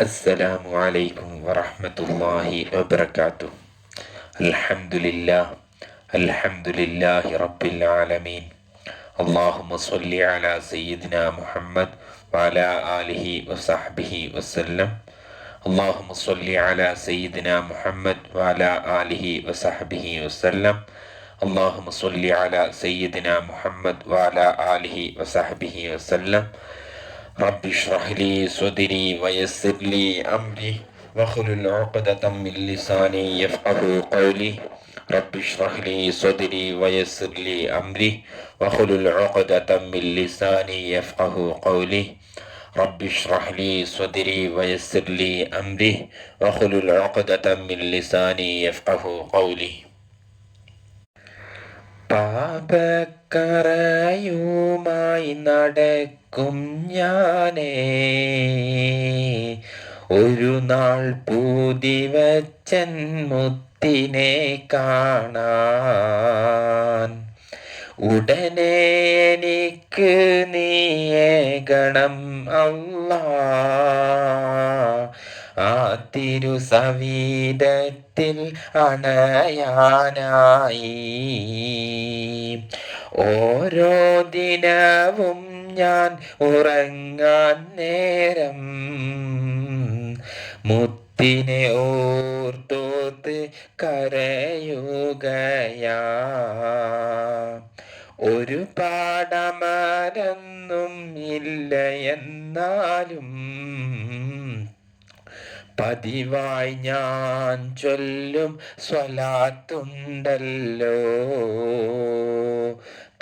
അസ്സലാമു അലൈക്കും വറഹമത്തല്ലാഹി വബർക്കാത്തു അൽഹംദുലില്ലാ അൽഹംദുലില്ലാഹി റബ്ബിൽ ആലമീൻ. അള്ളാഹുമ്മ സ്വല്ലി അലാ സയ്യിദിന മുഹമ്മദ് വഅലാ ആലിഹി വസഹ്ബിഹി വസല്ലം. അള്ളാഹുമ്മ സ്വല്ലി അലാ സയ്യിദിന മുഹമ്മദ് വഅലാ ആലിഹി വസഹ്ബിഹി വസല്ലം. അള്ളാഹുമ്മ സ്വല്ലി അലാ സയ്യിദിന മുഹമ്മദ് വഅലാ ആലിഹി വസഹ്ബിഹി വസല്ലം. رب اشرح لي صدري ويسر لي أمري واحلل عقدة من لساني يفقه قولي. رب اشرح لي صدري ويسر لي أمري واحلل عقدة من لساني يفقه قولي. رب اشرح لي صدري ويسر لي أمري واحلل عقدة من لساني يفقه قولي. പാപക്കറയുമായി നടക്കും ഞാനേ. ഒരു നാൾ പൂതി വച്ചൻ മുത്തിനെ കാണാൻ. ഉടനെ എനിക്ക് നീയേകണം അല്ലാ ആ തിരുസവീതത്തിൽ അണയാനായി. ഓരോ ദിനവും ഞാൻ ഉറങ്ങാൻ നേരം മുത്തിനെ ഓർത്തോത്ത് കരയുകയാ. ഒരു പാടമരൊന്നും ഇല്ല എന്നാലും പതിവായി ഞാൻ ചൊല്ലും സ്വലാത്തുണ്ടല്ലോ.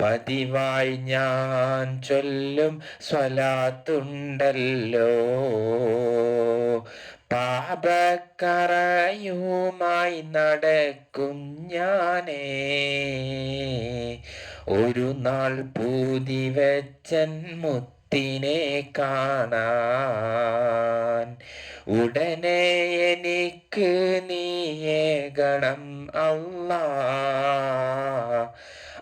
പതിവായി ഞാൻ ചൊല്ലും സ്വലാത്തുണ്ടല്ലോ. പാപക്കറയുമായി നടക്കും ഞാനേ. ഒരു നാൾ പൂതി വെച്ചൻ മുത്തിനെ കാണാൻ ഉടനെ എനിക്ക് നീയേകണം അല്ല.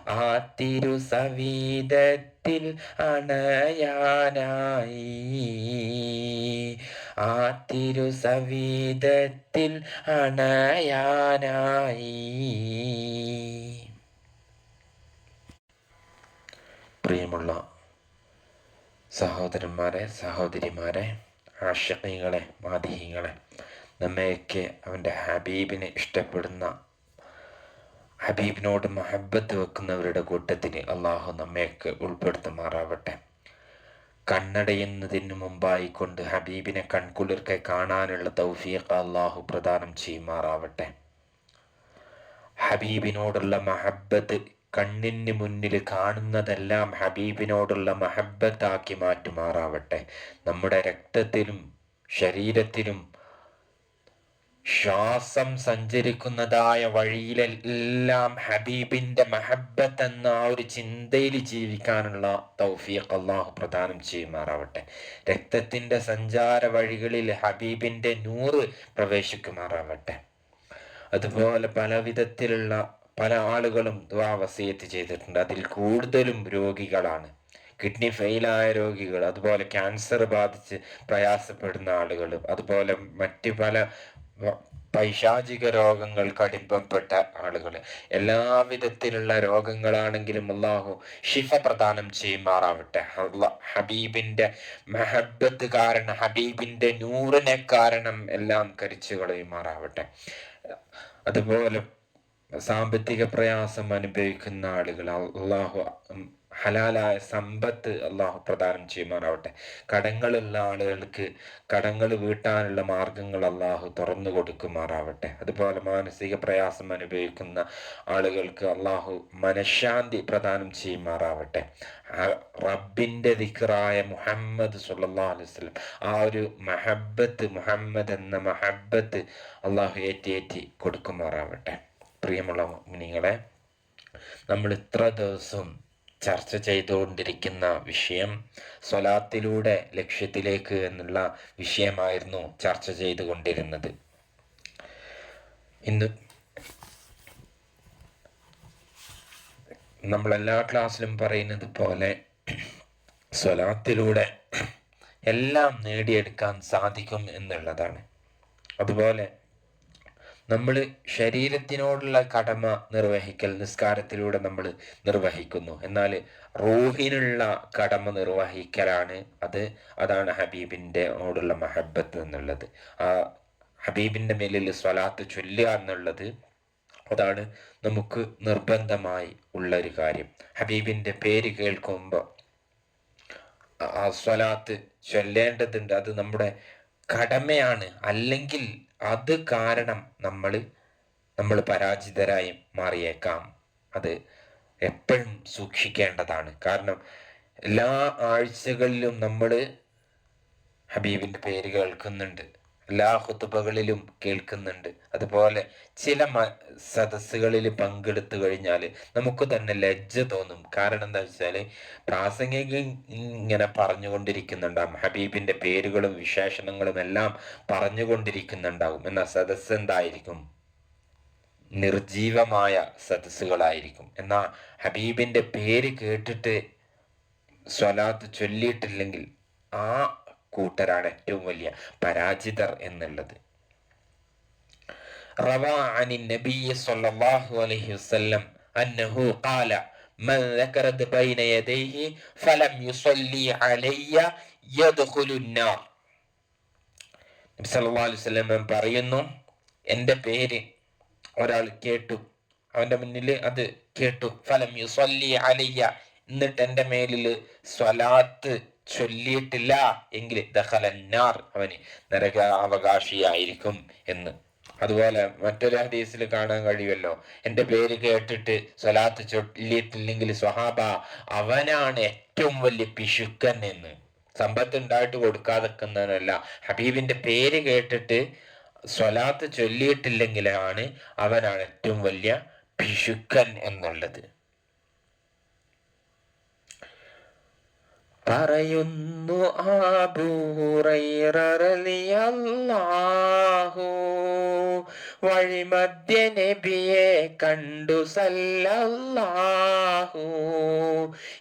ആ തിരുസവീതത്തിൽ അണയാനായി. ആ തിരുസവീതത്തിൽ അണയാനായി. പ്രിയമുള്ള സഹോദരന്മാരെ സഹോദരിമാരെ ആഷണികളെ മാതിഹികളെ നമ്മയൊക്കെ അവന്റെ ഹബീബിനെ ഇഷ്ടപ്പെടുന്ന ഹബീബിനോട് മഹബത്ത് വെക്കുന്നവരുടെ കൂട്ടത്തിൽ അള്ളാഹു നമ്മയൊക്കെ ഉൾപ്പെടുത്തുമാറാവട്ടെ. കണ്ണടയുന്നതിന് മുമ്പായി കൊണ്ട് ഹബീബിനെ കൺകുളിർക്കെ കാണാനുള്ള തൗഫീഖ് അള്ളാഹു പ്രദാനം ചെയ്യുമാറാവട്ടെ. ഹബീബിനോടുള്ള മഹബത്ത് കണ്ണിന് മുന്നിൽ കാണുന്നതെല്ലാം ഹബീബിനോടുള്ള മഹബത്താക്കി മാറ്റുമാറാവട്ടെ. നമ്മുടെ രക്തത്തിലും ശരീരത്തിലും ശ്വാസം സഞ്ചരിക്കുന്നതായ വഴിയിലെല്ലാം ഹബീബിന്റെ മഹബത്ത് എന്ന ആ ഒരു ചിന്തയിൽ ജീവിക്കാനുള്ള തൗഫീഖ് അള്ളാഹു പ്രദാനം ചെയ്യുമാറാവട്ടെ. രക്തത്തിന്റെ സഞ്ചാര വഴികളിൽ ഹബീബിന്റെ നൂറ് പ്രവേശിക്കുമാറാവട്ടെ. അതുപോലെ പല വിധത്തിലുള്ള പല ആളുകളും ദ്വാവസീയത്ത് ചെയ്തിട്ടുണ്ട്. അതിൽ കൂടുതലും രോഗികളാണ്. കിഡ്നി ഫെയിലായ രോഗികൾ അതുപോലെ ക്യാൻസർ ബാധിച്ച് പ്രയാസപ്പെടുന്ന ആളുകൾ അതുപോലെ മറ്റ് പല പൈശാചിക രോഗങ്ങൾ കടിമ്പപ്പെട്ട ആളുകൾ. എല്ലാവിധത്തിലുള്ള രോഗങ്ങളാണെങ്കിലും അള്ളാഹു ഷിഫ പ്രദാനം ചെയ്യുമാറാവട്ടെ. ഹബീബിന്റെ മെഹബത്ത് കാരണം ഹബീബിന്റെ നൂറിനെ കാരണം എല്ലാം കരിച്ചു കളയുമാറാവട്ടെ. അതുപോലെ സാമ്പത്തിക പ്രയാസം അനുഭവിക്കുന്ന ആളുകൾ അള്ളാഹു ഹലാലായ സമ്പത്ത് അള്ളാഹു പ്രദാനം ചെയ്യുമാറാവട്ടെ. കടങ്ങളുള്ള ആളുകൾക്ക് കടങ്ങൾ വീട്ടാനുള്ള മാർഗങ്ങൾ അള്ളാഹു തുറന്നു കൊടുക്കുമാറാവട്ടെ. അതുപോലെ മാനസിക പ്രയാസം അനുഭവിക്കുന്ന ആളുകൾക്ക് അള്ളാഹു മനഃശാന്തി പ്രദാനം ചെയ്യുമാറാവട്ടെ. റബ്ബിന്റെ ദിക്റായ മുഹമ്മദ് സുല്ലാ അലുസ്ലം ആ ഒരു മഹബത്ത് മുഹമ്മദ് എന്ന മഹബത്ത് അള്ളാഹു ഏറ്റേറ്റി കൊടുക്കുമാറാവട്ടെ. പ്രിയമുള്ള മുനികളെ നമ്മൾ ഇത്ര ദിവസം ചർച്ച ചെയ്തുകൊണ്ടിരിക്കുന്ന വിഷയം സ്വലാത്തിലൂടെ ലക്ഷ്യത്തിലേക്ക് എന്നുള്ള വിഷയമായിരുന്നു ചർച്ച ചെയ്തുകൊണ്ടിരുന്നത്. ഇന്ന് നമ്മൾ എല്ലാ ക്ലാസ്സിലും പറയുന്നത് പോലെ സ്വലാത്തിലൂടെ എല്ലാം നേടിയെടുക്കാൻ സാധിക്കും എന്നുള്ളതാണ്. അതുപോലെ നമ്മൾ ശരീരത്തിനോടുള്ള കടമ നിർവഹിക്കൽ നിസ്കാരത്തിലൂടെ നമ്മൾ നിർവഹിക്കുന്നു. എന്നാൽ റൂഹിനുള്ള കടമ നിർവഹിക്കലാണ് അത്. അതാണ് ഹബീബിന്റെ ഓടുള്ള മഹബത്ത് എന്നുള്ളത്. ആ ഹബീബിന്റെ മേലിൽ സ്വലാത്ത് ചൊല്ലുക എന്നുള്ളത് അതാണ് നമുക്ക് നിർബന്ധമായി ഉള്ള ഒരു കാര്യം. ഹബീബിന്റെ പേര് കേൾക്കുമ്പോൾ ആ സ്വലാത്ത് ചൊല്ലേണ്ടതുണ്ട്. അത് നമ്മുടെ കടമയാണ്. അല്ലെങ്കിൽ അത് കാരണം നമ്മൾ നമ്മൾ പരാജിതരായി മാറിയേക്കാം. അത് എപ്പോഴും സൂക്ഷിക്കേണ്ടതാണ്. കാരണം എല്ലാ ആഴ്ചകളിലും നമ്മൾ ഹബീബിന്റെ പേര് കേൾക്കുന്നുണ്ട്. എല്ലാ ഹുത്തുബകളിലും കേൾക്കുന്നുണ്ട്. അതുപോലെ ചില സദസ്സുകളിൽ പങ്കെടുത്തു കഴിഞ്ഞാൽ നമുക്ക് തന്നെ ലജ്ജ തോന്നും. കാരണം എന്താ വെച്ചാൽ പ്രാസംഗിക ഇങ്ങനെ പറഞ്ഞുകൊണ്ടിരിക്കുന്നുണ്ടാകും ഹബീബിന്റെ പേരുകളും വിശേഷണങ്ങളും എല്ലാം പറഞ്ഞുകൊണ്ടിരിക്കുന്നുണ്ടാവും. എന്നാൽ സദസ്സ് എന്തായിരിക്കും? നിർജീവമായ സദസ്സുകളായിരിക്കും. എന്നാൽ ഹബീബിന്റെ പേര് കേട്ടിട്ട് സ്വലാത്ത് ചൊല്ലിയിട്ടില്ലെങ്കിൽ ആ കൂട്ടരാണ് ഏറ്റവും വലിയ പരാജിതർ എന്നുള്ളത് റവാ عن النبي صلى الله عليه وسلم أنه قال من ذكرت بين يديه فلم يصلي علي يدخل النار നബി സല്ലല്ലാഹു അലൈഹി വസല്ലം പറയുന്നു എൻ്റെ പേര് ഒരാൾ കേട്ടു അവൻ്റെ മുന്നിൽ അത് കേട്ടു ഫലം യുസല്ലി അലയ്യ എന്നിട്ട് എൻ്റെ മേലിൽ സ്വലാത്ത് ചൊല്ലിയിട്ടില്ല എങ്കിൽ ദഹലന്നാർ അവന് നരക അവകാശിയായിരിക്കും എന്ന്. അതുപോലെ മറ്റൊരു ഹദീസിൽ കാണാൻ കഴിയുമല്ലോ. എന്റെ പേര് കേട്ടിട്ട് സ്വലാത്ത് ചൊല്ലിയിട്ടില്ലെങ്കിൽ സ്വഹാബ അവനാണ് ഏറ്റവും വലിയ പിശുക്കൻ എന്ന്. സമ്പത്ത് ഉണ്ടായിട്ട് കൊടുക്കാതെക്കുന്നതിനല്ല ഹബീബിന്റെ പേര് കേട്ടിട്ട് സ്വലാത്ത് ചൊല്ലിയിട്ടില്ലെങ്കിലാണ് അവനാണ് ഏറ്റവും വലിയ പിശുക്കൻ എന്നുള്ളത്. പറയുന്നു ആബൂറൈറിയല്ലാഹു വഴിമധ്യ നബിയെ കണ്ടു സല്ലല്ലാഹു.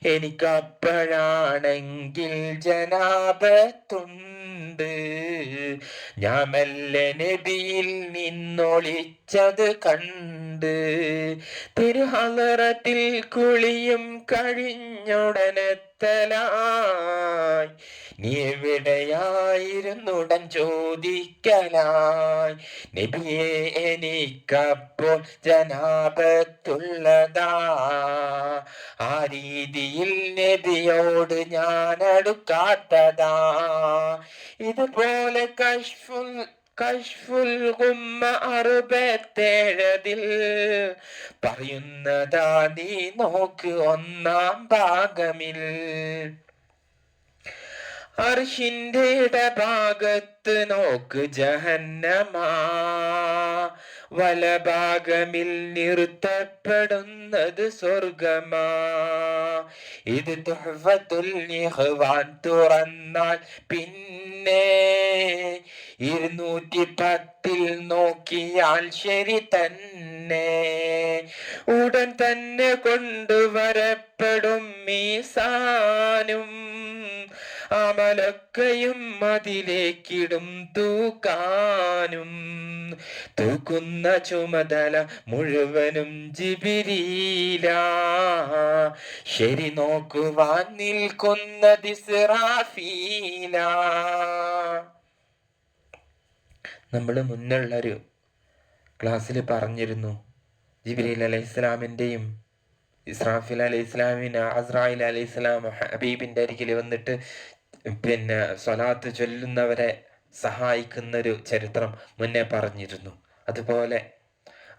എനിക്കപ്പോഴാണെങ്കിൽ ജനാപത്തുണ്ട്. ഞാൻ മെല്ലെ നബിയിൽ നിന്നൊളിച്ചത് കണ്ട്. തിരുഹലറത്തിൽ കുളിയും കഴിഞ്ഞുടനെത്തലായി. നീ എവിടെയായിരുന്നുടൻ ചോദിക്കലായി. നബിയെ എനിക്കപ്പോൾ ജനാപത്തുള്ളതാ. ആ രീതിയിൽ നബിയോട് ഞാൻ അടുക്കാത്തതാ ഇതുപോലെ കഷ്ഫുൽ കഷ്ഫുൽ ഗുമ്മ അറുപത്തേഴതിൽ പറയുന്നതാ. നീ നോക്ക് ഒന്നാം ഭാഗമിൽ. അർഷിന്റെ ഇടഭാഗത്ത് നോക്ക് ജഹന്നമാ. വലഭാഗമിൽ നിർത്തപ്പെടുന്നത് സ്വർഗമാ ഇത് തുഹവത്തുൽ നിഹ്വാൻ തുറന്നാൽ പിന്നെ ഇരുന്നൂറ്റി പത്തിൽ നോക്കിയാൽ ശരി തന്നെ. ഉടൻ തന്നെ കൊണ്ടുവരപ്പെടും മീസാനും. അമലക്കയും അതിലേക്കിടും തൂക്കാനും. തൂക്കുന്ന ചുമതല മുഴുവനും ജിബിരീല ശരി നോക്കുവാൻ നിൽക്കുന്ന സിറാഫീല നമ്മൾ മുന്നുള്ളൊരു ക്ലാസ്സിൽ പറഞ്ഞിരുന്നു. ജിബിലി അലൈഹി ഇസ്ലാമിന്റെയും ഇസ്രാഫിൽ അലൈഹി ഇസ്ലാമിന് അസ്രായിൽ അലൈഹി ഇസ്ലാം ഹബീബിന്റെ അരികിൽ വന്നിട്ട് പിന്നെ സ്വലാത്ത് ചൊല്ലുന്നവരെ സഹായിക്കുന്നൊരു ചരിത്രം മുന്നേ പറഞ്ഞിരുന്നു. അതുപോലെ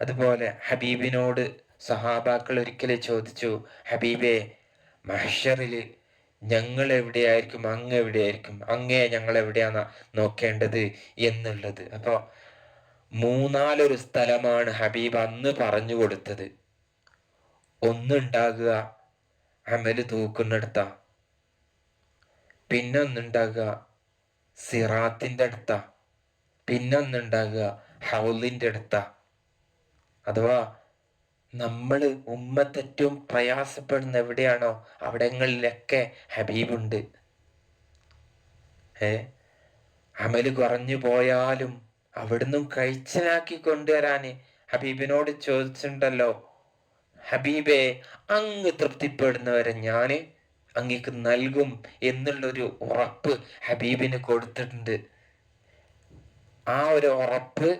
അതുപോലെ ഹബീബിനോട് സഹാബാക്കൾ ഒരിക്കലും ചോദിച്ചു ഹബീബെ മഹഷറിൽ ഞങ്ങൾ എവിടെയായിരിക്കും അങ്ങ് എവിടെയായിരിക്കും അങ്ങേ ഞങ്ങൾ എവിടെയാണ് നോക്കേണ്ടത്? എന്നുള്ളത്. അപ്പോൾ മൂന്നാലൊരു സ്ഥലമാണ് ഹബീബ് അന്ന് പറഞ്ഞു കൊടുത്തത് ഒന്നുണ്ടാകുക അമൽ തൂക്കുന്നിടത്ത. പിന്നെ ഒന്നുണ്ടാകുക സിറാത്തിന്റെ അടുത്ത. പിന്നെ ഒന്നുണ്ടാകുക ഹൗലിന്റെ അടുത്ത. അഥവാ നമ്മൾ ഉമ്മത്തേറ്റവും പ്രയാസപ്പെടുന്ന എവിടെയാണോ അവിടങ്ങളിലൊക്കെ ഹബീബുണ്ട്. ഏ? അമൽ കുറഞ്ഞു പോയാലും അവിടുന്ന് കഴിച്ചനാക്കി കൊണ്ടുവരാൻ ഹബീബിനോട് ചോദിച്ചിട്ടുണ്ടല്ലോ. ഹബീബെ അങ്ങ് തൃപ്തിപ്പെടുന്നവരെ ഞാൻ അങ്ങക്ക് നൽകും എന്നുള്ളൊരു ഉറപ്പ് ഹബീബിന് കൊടുത്തിട്ടുണ്ട്. ആ ഒരു ഉറപ്പ്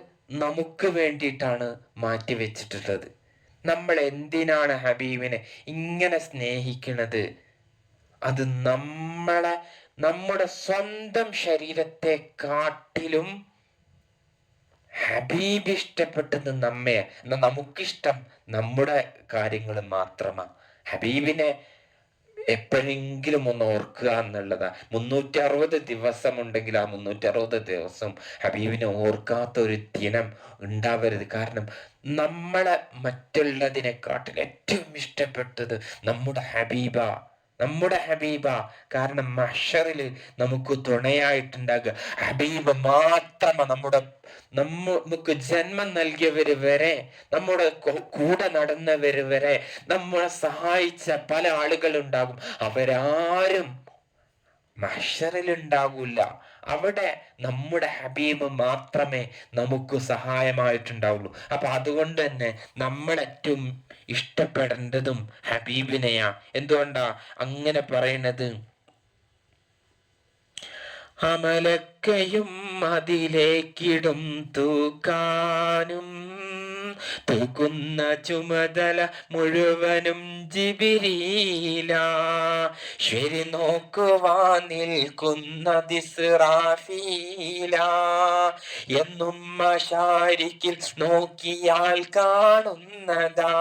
നമുക്ക് വേണ്ടിയിട്ടാണ് മാറ്റിവെച്ചിട്ടുള്ളത് നമ്മൾ എന്തിനാണ് ഹബീബിനെ ഇങ്ങനെ സ്നേഹിക്കുന്നത്? അത് നമ്മളെ നമ്മുടെ സ്വന്തം ശരീരത്തെ കാട്ടിലും ഹബീബ് ഇഷ്ടപ്പെട്ടത് നമ്മെ നമുക്കിഷ്ടം നമ്മുടെ കാര്യങ്ങൾ മാത്രമാണ് ഹബീബിനെ എപ്പോഴെങ്കിലും ഒന്ന് ഓർക്കുക എന്നുള്ളതാ. മുന്നൂറ്റി അറുപത് ദിവസം ഉണ്ടെങ്കിൽ ആ മുന്നൂറ്റി അറുപത് ദിവസം ഹബീബിനെ ഓർക്കാത്ത ഒരു ദിനം ഉണ്ടാവരുത്. കാരണം നമ്മളെ മറ്റുള്ളതിനെക്കാട്ടിൽ ഏറ്റവും ഇഷ്ടപ്പെട്ടത് നമ്മുടെ ഹബീബ. നമ്മുടെ ഹബീബ കാരണം മഷറിൽ നമുക്ക് തുണയായിട്ടുണ്ടാകുക. ഹബീബ് മാത്രമാണ് നമ്മുടെ നമുക്ക് ജന്മം നൽകിയവര് വരെ നമ്മുടെ കൂടെ നടന്നവര് വരെ നമ്മളെ സഹായിച്ച പല ആളുകളുണ്ടാകും. അവരാരും മഷറിലുണ്ടാകൂല. അവിടെ നമ്മുടെ ഹബീബ് മാത്രമേ നമുക്ക് സഹായമായിട്ടുണ്ടാവുള്ളൂ. അപ്പൊ അതുകൊണ്ട് തന്നെ നമ്മൾ ഏറ്റവും ഇഷ്ടപ്പെടേണ്ടതും ഹബീബിനെയാ. എന്തുകൊണ്ടാ? അങ്ങനെ പറയണത്. അമലക്കയും അതിലേക്കിടും തൂക്കാനും തൂക്കുന്ന ചുമതല മുഴുവനും ജിബിരീല ശരി നോക്കുവാൻ നിൽക്കുന്ന ദിസ്റാഫീല. എന്നും മഷാരിക്കിൽ നോക്കിയാൽ കാണുന്നതാ.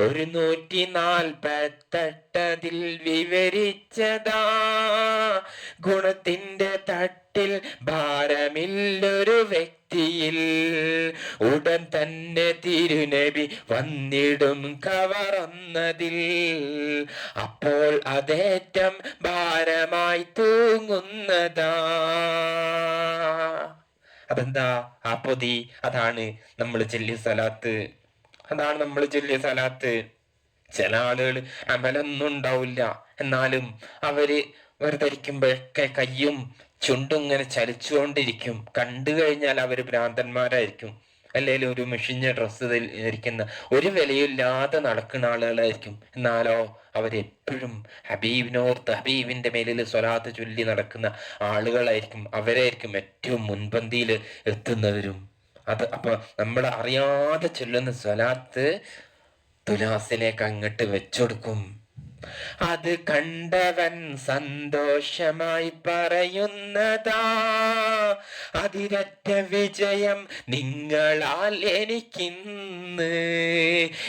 ഒരു നൂറ്റി നാൽപ്പത്തെട്ടതിൽ വിവരിച്ചതാ. ഗുണത്തിന്റെ തട്ടിൽ ഭാരമില്ലൊരു വ്യക്തിയിൽ. ഉടൻ തന്നെ തിരുനബി വന്നിടും കവറന്നതിൽ. അപ്പോൾ അതേറ്റം ഭാരമായി തൂങ്ങുന്നതാ. അതെന്താ? ആ പൊതി അതാണ് നമ്മൾ ചെല്ലിയ സ്ഥലത്ത്. അതാണ് നമ്മൾ ചൊല്ലിയ സ്ഥലത്ത് ചില ആളുകൾ അമലൊന്നും ഉണ്ടാവില്ല. എന്നാലും അവർ ധരിക്കുമ്പോഴൊക്കെ കയ്യും ചുണ്ടും ഇങ്ങനെ ചലിച്ചുകൊണ്ടിരിക്കും. കണ്ടു കഴിഞ്ഞാൽ അവർ ഭ്രാന്തന്മാരായിരിക്കും. അല്ലെങ്കിൽ ഒരു മെഷിഞ്ഞ ഡ്രസ്സ് ധരിക്കുന്ന ഒരു വിലയില്ലാതെ നടക്കുന്ന ആളുകളായിരിക്കും. എന്നാലോ അവരെപ്പോഴും ഹബീബിനോർത്ത് ഹബീബിന്റെ മേലിൽ സ്വലാത്ത് ചൊല്ലി നടക്കുന്ന ആളുകളായിരിക്കും. അവരായിരിക്കും ഏറ്റവും മുൻപന്തിയിൽ എത്തുന്നവരും. അത് അപ്പൊ നമ്മൾ അറിയാതെ ചൊല്ലുന്ന സ്വലാത്ത് തുലാസിലേക്ക് അങ്ങോട്ട് വെച്ചൊടുക്കും. അത് കണ്ടവൻ സന്തോഷമായി പറയുന്നതാ. അതിരറ്റ വിജയം നിങ്ങളാൽ എനിക്കിന്ന്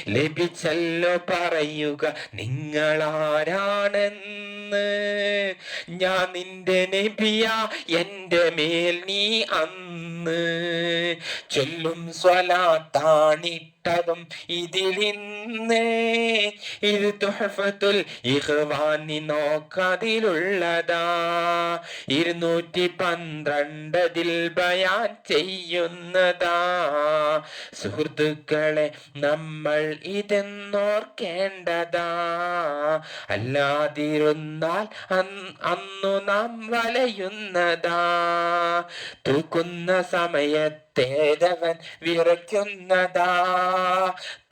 ലഭിച്ചല്ലോ പറയുക നിങ്ങളാരാണെന്ന്. ഞാൻ നിന്റെ നബിയ എന്റെ മേൽ നീ അന്ന്. ചൊല്ലും സ്വലാത്താണിട്ടതും ഇതിലിന്ന് ഇത് തുഹഫത്തുൽ ഇഹ്വാനി നോക്കതിലുള്ളതാ. ഇരുന്നൂറ്റി പന്ത്രണ്ടതിൽ ബയാൻ ചെയ്യുന്നതാ. സുഹൃത്തുക്കളെ നമ്മൾ ഇതെന്നോർക്കേണ്ടതാ. അല്ലാതിരുന്നാൽ അന്നു നാം വലയുന്നതാ. തൂക്കുന്ന സമയത്തേതവൻ വിറയ്ക്കുന്നതാ.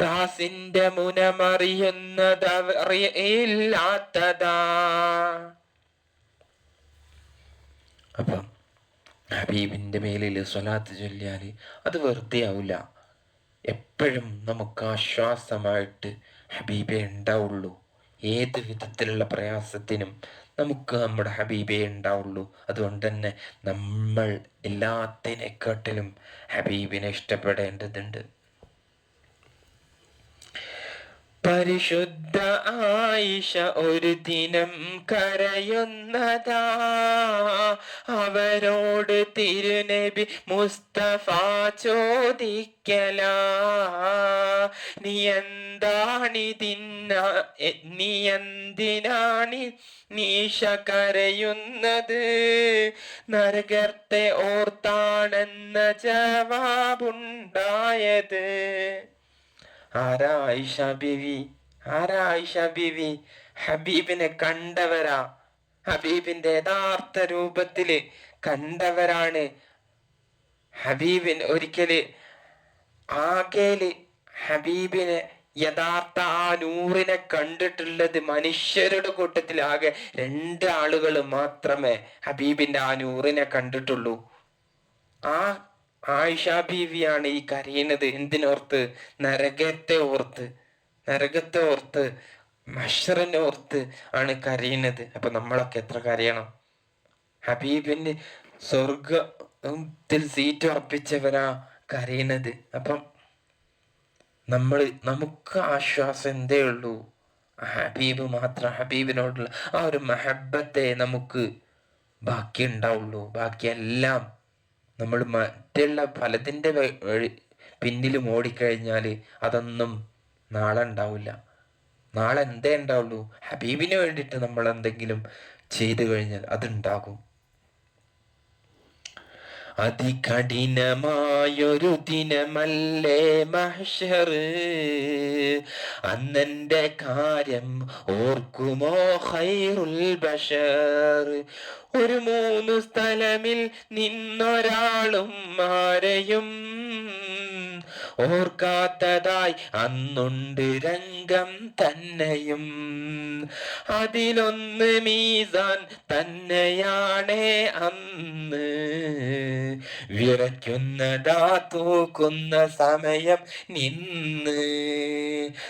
താസിന്റെ മുനമറിയുന്നതറിയില്ലാത്തതാ അപ്പം ഹബീബിന്റെ മേലിൽ സ്വലാത്ത് ചൊല്ലിയാൽ അത് വെറുതെ ആവില്ല എപ്പോഴും നമുക്ക് ആശ്വാസമായിട്ട് ഹബീബെ ഉണ്ടാവുള്ളൂ. ഏത് വിധത്തിലുള്ള പ്രയാസത്തിനും നമുക്ക് നമ്മുടെ ഹബീബേ ഉണ്ടാവുള്ളൂ. അതുകൊണ്ട് തന്നെ നമ്മൾ എല്ലാത്തിനെക്കാട്ടിലും ഹബീബിനെ ഇഷ്ടപ്പെടേണ്ടതുണ്ട്. പരിശുദ്ധ ആയിഷ ഒരു ദിനം കരയുന്നതാ. അവരോട് തിരുനബി മുസ്തഫ ചോദിക്കല. നീ എന്താണിതിന്ന നീ എന്തിനാണി നീഷ കരയുന്നത്? നരകത്തെ ഓർത്താണെന്ന ജവാബുണ്ടായത്. ആരാ ആയിഷ ബീവി ആരാ ആയിഷ ബീവി ഹബീബിനെ കണ്ടവരാ. ഹബീബിന്റെ യഥാർത്ഥ രൂപത്തിൽ കണ്ടവരാണ് ഹബീബിൻ ഒരിക്കൽ. ആകേൽ ഹബീബിനെ യഥാർത്ഥ ആ നൂറിനെ കണ്ടിട്ടുള്ളത് മനുഷ്യരുടെ കൂട്ടത്തിൽ ആകെ രണ്ട് ആളുകൾ മാത്രമേ ഹബീബിന്റെ ആ നൂറിനെ കണ്ടിട്ടുള്ളൂ. ആ ആയിഷ ബീവിയാണ് ഈ കരയുന്നത്. എന്തിനോർത്ത്? നരകത്തെ ഓർത്ത്. നരകത്തെ ഓർത്ത്. മഷറിനെ ഓർത്ത് ആണ് കരയുന്നത്. അപ്പൊ നമ്മളൊക്കെ എത്ര കരയണം? ഹബീബിന് സ്വർഗത്തിൽ സീറ്റ് ഉറപ്പിച്ചവരാ കരയുന്നത്. അപ്പം നമ്മൾ നമുക്ക് ആശ്വാസം എന്തേ ഉള്ളൂ? ഹബീബ് മാത്രം ഹബീബിനോടുള്ള ആ ഒരു മഹബത്തെ നമുക്ക് ബാക്കി ഉണ്ടാവുള്ളൂ ബാക്കിയെല്ലാം നമ്മൾ മറ്റുള്ള ഫലത്തിന്റെ വഴി പിന്നിലും ഓടിക്കഴിഞ്ഞാൽ അതൊന്നും നാളെ ഉണ്ടാവില്ല. നാളെ എന്തേ ഉണ്ടാവുള്ളൂ? ഹബീബിന് വേണ്ടിയിട്ട് നമ്മൾ എന്തെങ്കിലും ചെയ്തു കഴിഞ്ഞാൽ അതുണ്ടാകും. അതികഠിനമായൊരു ദിനമല്ലേ മഹ്ഷർ? അന്നെന്റെ കാര്യം ഓർക്കുമോ ഹൈറുൽ ബഷർ? ഒരു മൂന്ന് സ്ഥലമിൽ നിന്നൊരാളും ആരെയും ഓർക്കാത്തതായി അന്നുണ്ട് രംഗം തന്നെയും. അതിലൊന്ന് മീസാൻ തന്നെയാണേ അന്ന്. വിറയ്ക്കുന്നതാ തൂക്കുന്ന സമയം നിന്ന്.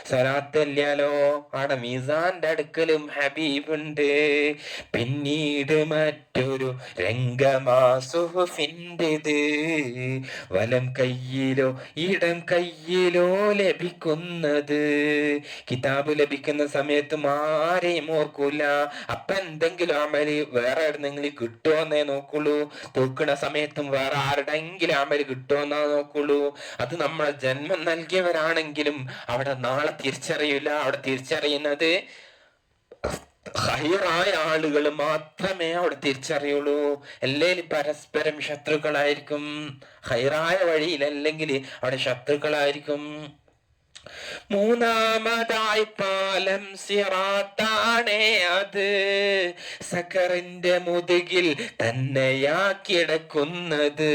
സലാത്തല്ലോ ആട മീസാന്റെ അടുക്കലും ഹബീബുണ്ട്. പിന്നീട് മറ്റൊരു രംഗമാ സുഹുഫിന്റെത്. വലം കയ്യിലോ ഇടം കയ്യിലോ ലഭിക്കുന്നത്? കിതാബ് ലഭിക്കുന്ന സമയത്ത് ആരെയും ഓർക്കൂല. അപ്പൊ എന്തെങ്കിലും അമൽ വേറെ എവിടെന്നെങ്കിലും കിട്ടുമെന്നേ നോക്കുള്ളൂ. തൂക്കണ സമയത്തും വേറെ ആരുടെങ്കിലും അമൽ കിട്ടുമെന്നാ നോക്കുള്ളൂ. അത് നമ്മളെ ജന്മം നൽകിയവരാണെങ്കിലും അവിടെ നാളെ തിരിച്ചറിയില്ല. അവിടെ തിരിച്ചറിയുന്നത് ഹൈറായ ആളുകൾ മാത്രമേ അവിടെ തിരിച്ചറിയുള്ളൂ. എല്ലാവരും പരസ്പരം ശത്രുക്കളായിരിക്കും. ഹൈറായ വഴിയിൽ അല്ലെങ്കിൽ അവിടെ ശത്രുക്കളായിരിക്കും. മൂന്നാമതായി പാലം സിറാത്താണേ അത്. സക്കറിന്റെ മുതുകിൽ തന്നെയാ കിടക്കുന്നത്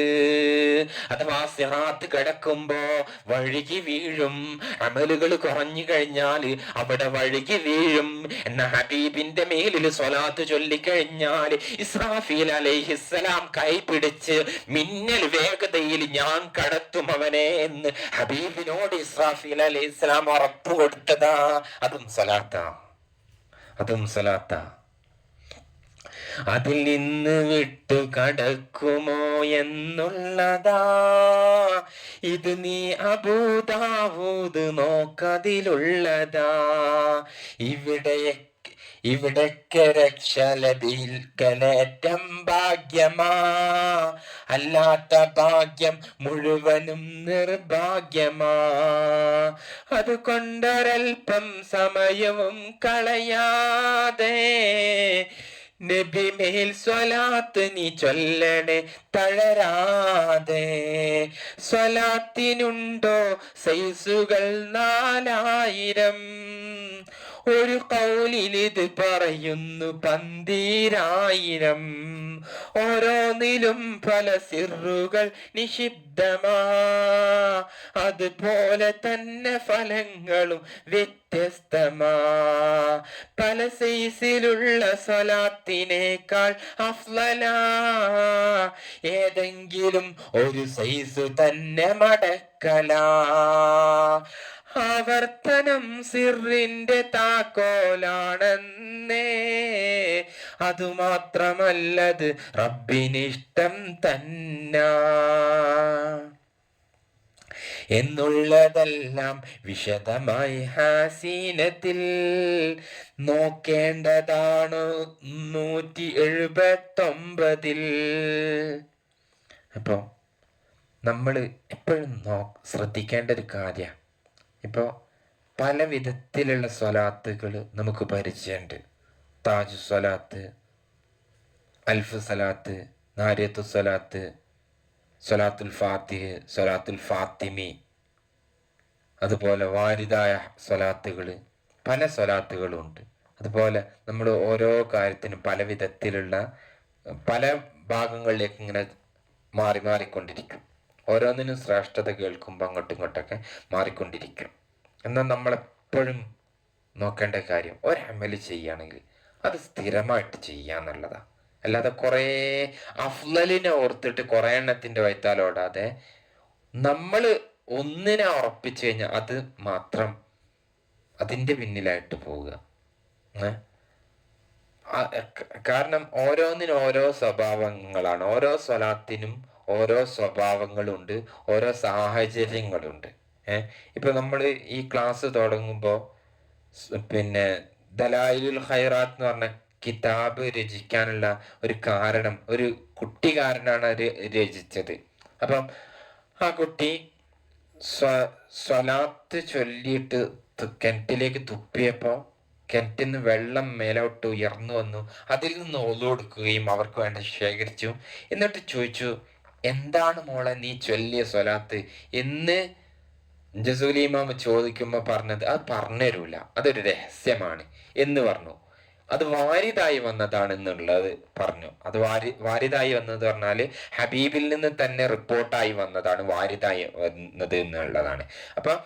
അഥവാ സിറാത്ത് കിടക്കുമ്പോ വഴുകി വീഴും. അമലുകൾ കുറഞ്ഞു കഴിഞ്ഞാൽ അവിടെ വഴുകി വീഴും. എന്ന ഹബീബിന്റെ മേലിൽ സ്വലാത്ത് ചൊല്ലിക്കഴിഞ്ഞാൽ ഇസ്രാഫീൽ അലൈഹിസ്സലാം കൈപിടിച്ച് മിന്നൽ വേഗതയിൽ ഞാൻ കടത്തും അവനെ എന്ന് ഹബീബിനോട് ഇസ്രാഫീൽ അലൈഹി ഇസ്ലാം ഉറപ്പ് കൊടുത്തതാ. അതും സലാത്ത അതും സലാത്ത അതിൽ നിന്ന് വിട്ടു കടക്കുമോ എന്നുള്ളതാ. ഇത് നീ അബൂദാവൂത് നോക്കതിലുള്ളതാ. ഇവിടെ ഇവിടൊക്കെ രക്ഷ ലഭിക്കലേറ്റം ഭാഗ്യമാ. അല്ലാത്ത ഭാഗ്യം മുഴുവനും നിർഭാഗ്യമാ. അതുകൊണ്ടൊരൽപ്പം സമയവും കളയാതെ നബിമേൽ സ്വലാത്ത് നീ ചൊല്ലണേ തളരാതെ. സ്വലാത്തിനുണ്ടോ സൈസുകൾ നാലായിരം. ഒരു കൗലിൽ ഇത് പറയുന്നു പന്തീരായിരം ഓരോന്നിലും പല സിറുകൾ നിഷിദ്ധമാ. അതുപോലെ തന്നെ ഫലങ്ങളും വ്യത്യസ്തമാ. പല സൈസിലുള്ള സ്വലാത്തിനേക്കാൾ അഫ്ലല. ഏതെങ്കിലും ഒരു സൈസ് തന്നെ മടക്കലാ. ആവർത്തനം സിറിന്റെ താക്കോലാണെന്നേ. അതുമാത്രമല്ലത് റബ്ബിനിഷ്ടം തന്ന. എന്നുള്ളതെല്ലാം വിശദമായി ഹാസീനത്തിൽ നോക്കേണ്ടതാണ് നൂറ്റി എഴുപത്തൊമ്പതിൽ അപ്പോൾ നമ്മൾ എപ്പോഴും നോ ശ്രദ്ധിക്കേണ്ട ഒരു കാര്യമാണ് ഇപ്പോൾ പല വിധത്തിലുള്ള സ്വലാത്തുകൾ നമുക്ക് പരിചയമുണ്ട്. താജ് സ്വലാത്ത് അൽഫ് സലാത്ത് നാരിയത്തു സ്വലാത്ത് സ്വലാത്തുൽ ഫാത്തിഹ് സ്വലാത്തുൽ ഫാത്തിമി അതുപോലെ വാരിതായ സ്വലാത്തുകൾ പല സ്വലാത്തുകളും ഉണ്ട് അതുപോലെ നമ്മൾ ഓരോ കാര്യത്തിനും പല വിധത്തിലുള്ള പല ഭാഗങ്ങളിലേക്ക് ഇങ്ങനെ മാറി മാറിക്കൊണ്ടിരിക്കും. ഓരോന്നിനും ശ്രേഷ്ഠത കേൾക്കുമ്പോൾ അങ്ങോട്ടും ഇങ്ങോട്ടൊക്കെ മാറിക്കൊണ്ടിരിക്കും. എന്നാൽ നമ്മളെപ്പോഴും നോക്കേണ്ട കാര്യം ഒരമൽ ചെയ്യുകയാണെങ്കിൽ അത് സ്ഥിരമായിട്ട് ചെയ്യുക എന്നുള്ളതാണ് അല്ലാതെ കുറേ അഫ്ലലിനെ ഓർത്തിട്ട് കുറേ എണ്ണത്തിന്റെ വൈത്താലോടാതെ നമ്മൾ ഒന്നിനെ ഉറപ്പിച്ചു കഴിഞ്ഞാൽ അത് മാത്രം അതിന്റെ പിന്നിലായിട്ട് പോവുക. കാരണം ഓരോന്നിനും ഓരോ സ്വഭാവങ്ങളാണ്. ഓരോ സ്വലാത്തിനും ഓരോ സ്വഭാവങ്ങളുണ്ട് ഓരോ സാഹചര്യങ്ങളുണ്ട്. ഏഹ് ഇപ്പൊ നമ്മൾ ഈ ക്ലാസ് തുടങ്ങുമ്പോൾ പിന്നെ ദലായിലുൽ ഹൈറാത്ത് എന്ന് പറഞ്ഞ കിതാബ് രചിക്കാനുള്ള ഒരു കാരണം ഒരു കുട്ടികാരനാണ് അത് രചിച്ചത്. അപ്പം ആ കുട്ടി സ്വ സ്വലാത്ത് ചൊല്ലിയിട്ട് കിണറ്റിലേക്ക് തുപ്പിയപ്പോൾ കിണറ്റിൽ നിന്ന് വെള്ളം മേലോട്ട് ഉയർന്നു വന്നു. അതിൽ നിന്ന് ഒതു അവർക്ക് വേണ്ട ശേഖരിച്ചു. എന്നിട്ട് ചോദിച്ചു എന്താണ് മോളെ നീ ചൊല്ലിയ സ്വലാത്ത്? എന്ന് ജസൂലിമാമ ചോദിക്കുമ്പോൾ പറഞ്ഞത് അത് പറഞ്ഞുതരൂല അതൊരു രഹസ്യമാണ് എന്ന് പറഞ്ഞു. അത് വാരിതായി വന്നതാണ് എന്നുള്ളത് പറഞ്ഞു. അത് വാരി വാരിതായി വന്നത് പറഞ്ഞാൽ ഹബീബിൽ നിന്ന് തന്നെ റിപ്പോർട്ടായി വന്നതാണ് വാരിതായി വന്നത് എന്നുള്ളതാണ്. അപ്പൊ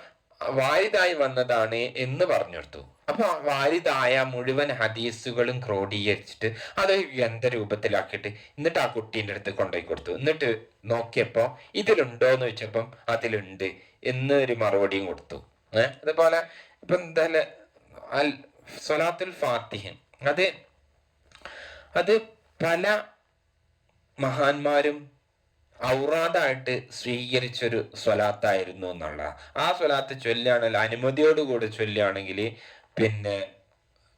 വാരിതായി വന്നതാണ് എന്ന് പറഞ്ഞെടുത്തു അപ്പൊ വാരിതായ മുഴുവൻ ഹദീസുകളും ക്രോഡീകരിച്ചിട്ട് അത് യന്ത്രരൂപത്തിലാക്കിയിട്ട് എന്നിട്ട് ആ കുട്ടീന്റെ അടുത്ത് കൊണ്ടുപോയി കൊടുത്തു. എന്നിട്ട് നോക്കിയപ്പോൾ ഇതിലുണ്ടോ എന്ന് ചോദിച്ചപ്പം അതിലുണ്ട് എന്നൊരു മറുപടിയും കൊടുത്തു. ഏഹ് അതുപോലെ ഇപ്പൊ എന്തായാലും അൽ സൊലാത്തുൽ ഫാത്തിഹൻ അത് അത് പല മഹാന്മാരും ഔറാദായിട്ട് സ്വീകരിച്ചൊരു സ്വലാത്തായിരുന്നു എന്നുള്ള ആ സ്വലാത്ത് ചൊല്ലുകയാണെങ്കിൽ അനുമതിയോടുകൂടെ ചൊല്ലുകയാണെങ്കിൽ പിന്നെ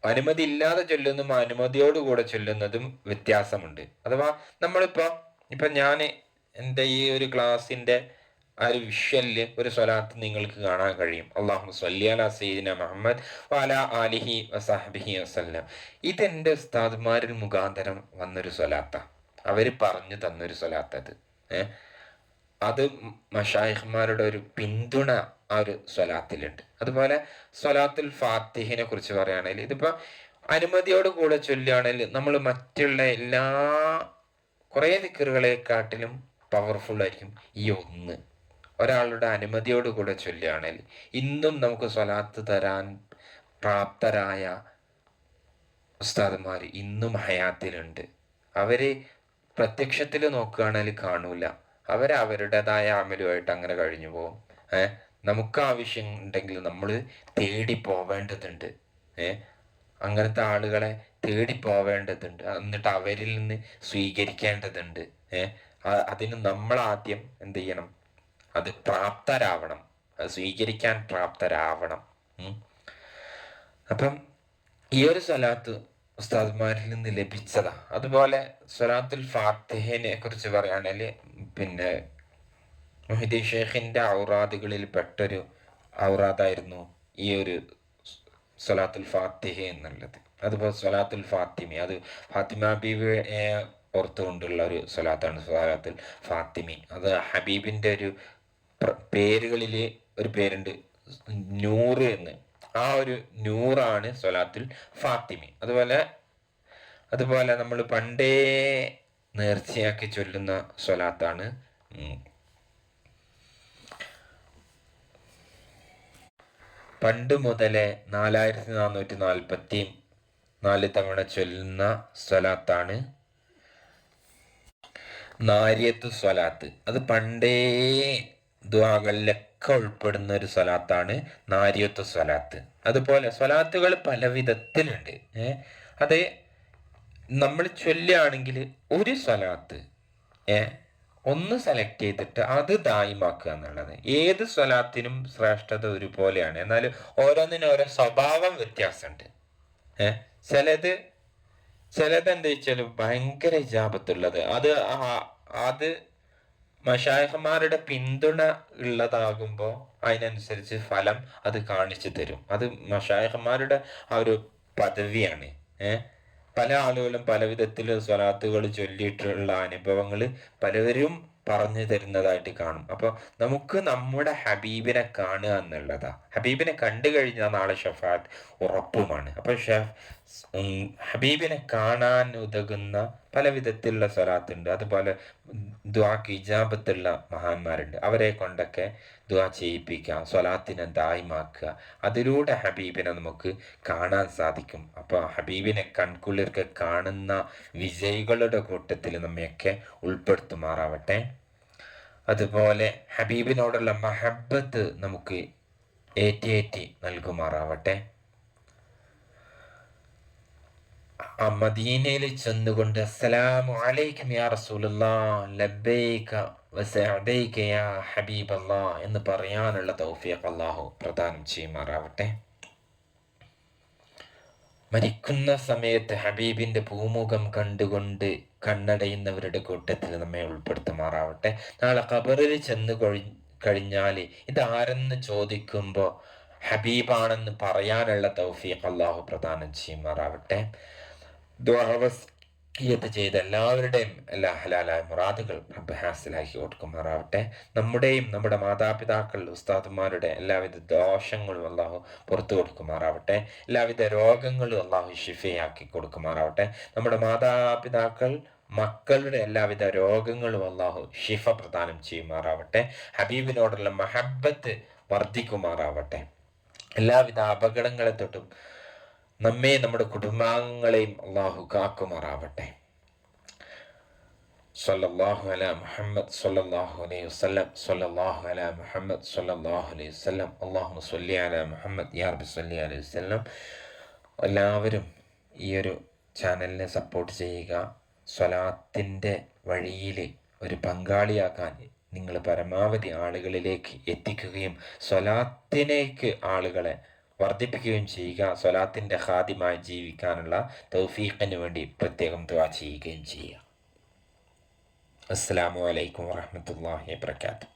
അനുമതി ഇല്ലാതെ ചൊല്ലുന്നതും അനുമതിയോടുകൂടെ ചൊല്ലുന്നതും വ്യത്യാസമുണ്ട്. അഥവാ നമ്മളിപ്പോ ഇപ്പൊ ഞാൻ എന്റെ ഈ ഒരു ക്ലാസ്സിന്റെ ആ ഒരു വിഷ്വലിൽ ഒരു സ്വലാത്ത് നിങ്ങൾക്ക് കാണാൻ കഴിയും. അള്ളാഹു സല്ലിഅല സീദിന മുഹമ്മദ് വാല ആലിഹി വസാഹബിഹി വസ്ല്ലാം. ഇതെന്റെ ഉസ്താദ്മാരിൽ മുഖാന്തരം വന്നൊരു സ്വലാത്ത. അവർ പറഞ്ഞു തന്നൊരു സ്വലാത്ത് അത് മഷായിഹ്മാരുടെ ഒരു പിന്തുണ ആ ഒരു സ്വലാത്തിലുണ്ട്. അതുപോലെ സ്വലാത്തുൽ ഫാത്തിഹിനെ കുറിച്ച് പറയുകയാണെങ്കിൽ ഇതിപ്പോ അനുമതിയോട് കൂടെ ചൊല്ലുകയാണെങ്കിൽ നമ്മൾ മറ്റുള്ള എല്ലാ കുറേ ദിക്കറുകളെക്കാട്ടിലും പവർഫുൾ ആയിരിക്കും ഈ ഒന്ന്. ഒരാളുടെ അനുമതിയോട് കൂടെ ചൊല്ലുകയാണെങ്കിൽ ഇന്നും നമുക്ക് സ്വലാത്ത് തരാൻ പ്രാപ്തരായ ഉസ്താദന്മാർ ഇന്നും ഹയാത്തിലുണ്ട്. അവർ പ്രത്യക്ഷത്തിൽ നോക്കുകയാണെങ്കിൽ കാണൂല. അവരവരുടേതായ അമലുമായിട്ട് അങ്ങനെ കഴിഞ്ഞു പോകും. ഏഹ് നമുക്ക് ആവശ്യം ഉണ്ടെങ്കിൽ നമ്മൾ തേടി പോവേണ്ടതുണ്ട്. ഏഹ് അങ്ങനത്തെ ആളുകളെ തേടി പോവേണ്ടതുണ്ട്. എന്നിട്ട് അവരിൽ നിന്ന് സ്വീകരിക്കേണ്ടതുണ്ട്. ഏഹ് അതിന് നമ്മൾ ആദ്യം എന്ത് ചെയ്യണം? അത് പ്രാപ്തരാവണം. അത് സ്വീകരിക്കാൻ പ്രാപ്തരാവണം. അപ്പം ഈ ഒരു സ്ഥലത്ത് ഉസ്താദ്മാരിൽ നിന്ന് ലഭിച്ചതാ. അതുപോലെ സ്വലാത്തുൽ ഫാത്തിഹിനെ കുറിച്ച് പറയുകയാണെങ്കിൽ പിന്നെ മൊഹിദി ഷേഖിന്റെ ഔറാദുകളിൽ പെട്ടൊരു ഔറാദായിരുന്നു ഈ ഒരു സ്വലാത്തുൽ ഫാത്തിഹ എന്നുള്ളത്. അതുപോലെ സ്വലാത്തുൽ ഫാത്തിമി. അത് ഫാത്തിമ ബീബിയെ ഓർത്തുകൊണ്ടുള്ള ഒരു സ്വലാത്താണ് സ്വലാത്തുൽ ഫാത്തിമി. അത് ഹബീബിന്റെ ഒരു പേരുകളിൽ ഒരു പേരുണ്ട്. നൂറ് എന്ന്. ആ ഒരു നൂറാണ് സ്വലാത്തുൽ ഫാത്തിമി. അതുപോലെ അതുപോലെ നമ്മൾ പണ്ടേ നേർച്ചയാക്കി ചൊല്ലുന്ന സ്വലാത്താണ് പണ്ട് മുതലേ നാലായിരത്തി നാനൂറ്റി നാൽപ്പത്തി നാല് തവണ ചൊല്ലുന്ന സ്വലാത്താണ് നാര്യത്തു സ്വലാത്ത്. അത് പണ്ടേ ദ്വാകളിലൊക്കെ ഉൾപ്പെടുന്ന ഒരു സ്വലാത്താണ് നാരിയത്വ സ്വലാത്ത്. അതുപോലെ സ്വലാത്തുകൾ പല വിധത്തിലുണ്ട് ഏഹ് അത് നമ്മൾ ചൊല്ലുകയാണെങ്കിൽ ഒരു സ്വലാത്ത് ഏഹ് ഒന്ന് സെലക്ട് ചെയ്തിട്ട് അത് ദായിമാക്കുക എന്നുള്ളത്. ഏത് സ്വലാത്തിനും ശ്രേഷ്ഠത ഒരുപോലെയാണ്. എന്നാൽ ഓരോന്നിനും ഓരോ സ്വഭാവം വ്യത്യാസമുണ്ട്. ഏഹ് ചിലത് ചിലത് എന്താ വെച്ചാൽ ഭയങ്കര ഇജാപത്തുള്ളത് അത് അത് മഷായഹന്മാരുടെ പിന്തുണ ഉള്ളതാകുമ്പോൾ അതിനനുസരിച്ച് ഫലം അത് കാണിച്ചു തരും. അത് മഷായഹന്മാരുടെ ആ ഒരു പദവിയാണ്. ഏഹ് പല ആളുകളും പല വിധത്തിൽ സ്വലാത്തുകൾ ചൊല്ലിയിട്ടുള്ള അനുഭവങ്ങൾ പലവരും പറഞ്ഞു തരുന്നതായിട്ട് കാണും. അപ്പോൾ നമുക്ക് നമ്മുടെ ഹബീബിനെ കാണുക എന്നുള്ളതാ. ഹബീബിനെ കണ്ടു കഴിഞ്ഞാൽ നാളെ ഷഫാത്ത് ഉറപ്പുമാണ്. അപ്പോൾ ഷെഫ് ഹബീബിനെ കാണാൻ ഉതകുന്ന പല വിധത്തിലുള്ള സ്വലാത്തുണ്ട്. അതുപോലെ ദ്വാക്ക് ഇജാബത്തുള്ള മഹാന്മാരുണ്ട്. അവരെ കൊണ്ടൊക്കെ ദ്വാ ചെയ്യിപ്പിക്കുക സ്വലാത്തിനെ ദായ്മാക്കുക. അതിലൂടെ ഹബീബിനെ നമുക്ക് കാണാൻ സാധിക്കും. അപ്പോൾ ഹബീബിനെ കൺകുളിർക്ക് കാണുന്ന വിജയികളുടെ കൂട്ടത്തിൽ നമ്മയൊക്കെ ഉൾപ്പെടുത്തുമാറാവട്ടെ. അതുപോലെ ഹബീബിനോടുള്ള മഹബത്ത് നമുക്ക് ഏറ്റി ഏറ്റി നൽകുമാറാവട്ടെ. മദീനയിൽ ചെന്നുകൊണ്ട് അസ്സലാമു അലൈക്കും യാ റസൂലുള്ള വസഅദൈക യാ എന്ന് പറയാനുള്ള തൗഫീഖ് അല്ലാഹു പ്രദാനം ചെയ്യുമാറാവട്ടെ. മരിക്കുന്ന സമയത്ത് ഹബീബിന്റെ പൂമുഖം കണ്ടുകൊണ്ട് കണ്ണടയുന്നവരുടെ കൂട്ടത്തിൽ നമ്മെ ഉൾപ്പെടുത്തുമാറാവട്ടെ. നാളെ ഖബറിൽ ചെന്ന് കൊഴി കഴിഞ്ഞാൽ ഇതാരെന്ന് ചോദിക്കുമ്പോൾ ഹബീബാണെന്ന് പറയാനുള്ള തൗഫീഖ് അള്ളാഹു പ്രദാനം ചെയ്യുമാറാവട്ടെ. ദ്വാവസ്യത്ത് ചെയ്ത എല്ലാവരുടെയും എല്ലാ ഹലാലായ മുറാദുകൾ റബ്ബ് ഹാസിലാക്കി കൊടുക്കുമാറാവട്ടെ നമ്മുടെയും നമ്മുടെ മാതാപിതാക്കൾ ഉസ്താദുമാരുടെ എല്ലാവിധ ദോഷങ്ങളും അള്ളാഹു പുറത്തു കൊടുക്കുമാറാവട്ടെ. എല്ലാവിധ രോഗങ്ങളും അള്ളാഹു ഷിഫയാക്കി കൊടുക്കുമാറാവട്ടെ. നമ്മുടെ മാതാപിതാക്കൾ മക്കളുടെ എല്ലാവിധ രോഗങ്ങളും അള്ളാഹു ഷിഫ പ്രദാനം ചെയ്യുമാറാവട്ടെ. ഹബീബിനോടുള്ള മഹബത്ത് വർദ്ധിക്കുമാറാവട്ടെ. എല്ലാവിധ അപകടങ്ങളെ തൊട്ടും നമ്മെ നമ്മുടെ കുടുംബാംഗങ്ങളെയും അള്ളാഹു കാക്കുമാറാവട്ടെ. സല്ലല്ലാഹു അലാ മുഹമ്മദ് സല്ലല്ലാഹു അലൈഹി വസല്ലം സല്ലല്ലാഹു അലാ മുഹമ്മദ് സല്ലല്ലാഹു അലൈഹി വസല്ലം. അള്ളാഹു സല്ലി അലാ മുഹമ്മദ് യാ റബ്ബി സ്വല്ലി അലൈഹി വസല്ലം. എല്ലാവരും ഈ ഒരു ചാനലിനെ സപ്പോർട്ട് ചെയ്യുക. സ്വലാത്തിന്റെ വഴിയിൽ ഒരു പങ്കാളിയാക്കാൻ നിങ്ങൾ പരമാവധി ആളുകളിലേക്ക് എത്തിക്കുകയും സ്വലാത്തിനേക്ക് ആളുകളെ വർദ്ധിപ്പിക്കുകയും ചെയ്യുക. സ്വലാത്തിന്റെ ഹാദ്യമായി ജീവിക്കാനുള്ള തൗഫീഖിന് വേണ്ടി പ്രത്യേകം ദ ചെയ്യുകയും ചെയ്യുക. അസ്സാം വലൈക്കും വാഹമത്തല്ലാഹി വാബർക്കാത്തു